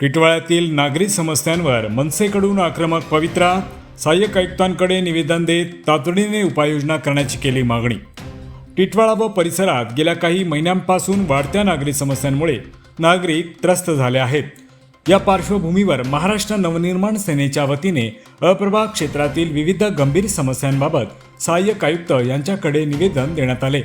टिटवाळ्यातील नागरी समस्यांवर मनसेकडून आक्रमक पवित्रा सहाय्यक आयुक्तांकडे निवेदन देत तातडीने उपाययोजना करण्याची केली मागणी. टिटवाळा व परिसरात गेल्या काही महिन्यांपासून वाढत्या नागरी समस्यांमुळे नागरिक त्रस्त झाले आहेत. या पार्श्वभूमीवर महाराष्ट्र नवनिर्माण सेनेच्या वतीने अप्रभाग क्षेत्रातील विविध गंभीर समस्यांबाबत सहाय्यक आयुक्त यांच्याकडे निवेदन देण्यात आले.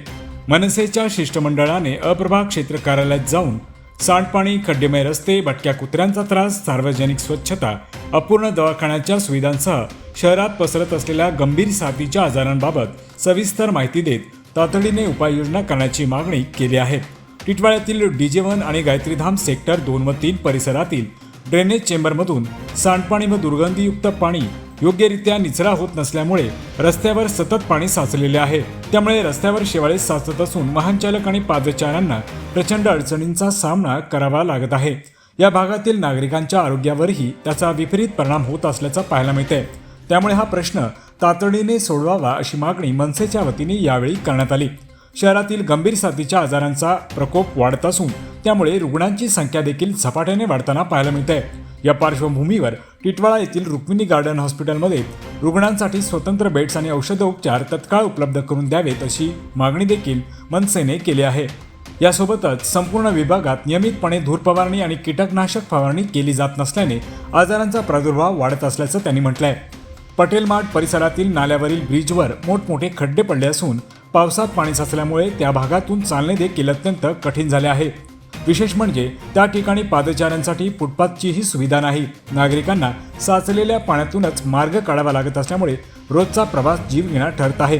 मनसेच्या शिष्टमंडळाने अप्रभाग क्षेत्र कार्यालयात जाऊन सांडपाणी खड्डेमय रस्ते भटक्या कुत्र्यांचा त्रास सार्वजनिक स्वच्छता अपूर्ण दवाखान्याच्या सुविधांसह शहरात पसरत असलेल्या गंभीर साथीच्या आजारांबाबत सविस्तर माहिती देत तातडीने उपाययोजना करण्याची मागणी केली आहे. टिटवाळ्यातील डीजे वन आणि गायत्रीधाम सेक्टर दोन व तीन परिसरातील ड्रेनेज चेंबरमधून सांडपाणी व दुर्गंधीयुक्त पाणी योग्यरित्या निचरा होत नसल्यामुळे रस्त्यावर सतत पाणी साचलेले आहे. त्यामुळे रस्त्यावर शेवाळे साचत असून वाहन चालक आणि पादचाऱ्यांना प्रचंड अडचणींचा सामना करावा लागत आहे. या भागातील नागरिकांच्या आरोग्यावरही त्याचा विपरीत परिणाम होत असल्याचं पाहायला मिळतंय. त्यामुळे हा प्रश्न तातडीने सोडवावा अशी मागणी मनसेच्या वतीने यावेळी करण्यात आली. शहरातील गंभीर साथीच्या आजारांचा प्रकोप वाढत असून त्यामुळे रुग्णांची संख्या देखील झपाट्याने वाढताना पाहायला मिळते या पार्श्वभूमीवर टिटवाळा येथील रुक्मिणी गार्डन हॉस्पिटलमध्ये रुग्णांसाठी स्वतंत्र बेड्स आणि औषधोपचार तत्काळ उपलब्ध करून द्यावेत अशी मागणी देखील मनसेने केली आहे. यासोबतच संपूर्ण विभागात नियमितपणे धूर फवारणी आणि कीटकनाशक फवारणी केली जात नसल्याने आजारांचा प्रादुर्भाव वाढत असल्याचं त्यांनी म्हटलंय. पटेल मार्ट परिसरातील नाल्यावरील ब्रिजवर मोठमोठे खड्डे पडले असून पावसात पाणी साचल्यामुळे त्या भागातून चालणे देखील अत्यंत कठीण झाले आहे. विशेष म्हणजे त्या ठिकाणी पादचाऱ्यांसाठी फुटपाथचीही सुविधा नाही. नागरिकांना साचलेल्या पाण्यातूनच मार्ग काढावा लागत असल्यामुळे रोजचा प्रवास जीवघेणा ठरत आहे.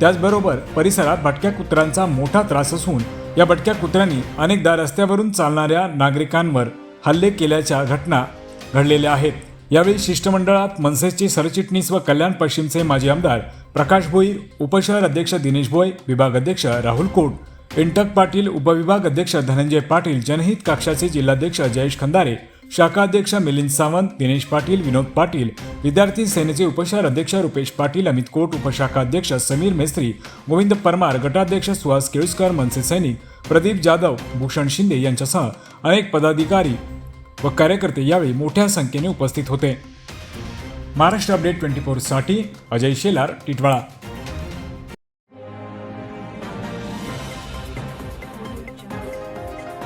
त्याचबरोबर परिसरात भटक्या कुत्र्यांचा मोठा त्रास असून या भटक्या कुत्र्यांनी अनेकदा रस्त्यावरून चालणाऱ्या नागरिकांवर हल्ले केल्याच्या घटना घडलेल्या आहेत. यावेळी शिष्टमंडळात मनसेचे सरचिटणीस व कल्याण पश्चिमचे माजी आमदार प्रकाश भोईर उपशहर अध्यक्ष दिनेश भोय विभाग अध्यक्ष राहुल कोट इंटक पाटील उपविभाग अध्यक्ष धनंजय पाटील जनहित कक्षाचे जिल्हाध्यक्ष जयेश खंदारे शाखा अध्यक्ष मिलिंद सावंत दिनेश पाटील विनोद पाटील विद्यार्थी सेनेचे उपशहर अध्यक्ष रुपेश पाटील अमित कोट उपशाखा अध्यक्ष समीर मेस्त्री गोविंद परमार गटाध्यक्ष सुहास केळुसकर मनसे सैनिक प्रदीप जाधव भूषण शिंदे यांच्यासह अनेक पदाधिकारी व कार्यकर्ते यावेळी मोठ्या संख्येने उपस्थित होते. महाराष्ट्र अपडेट ट्वेंटी फोरसाठी अजय शेलार टिटवाळा.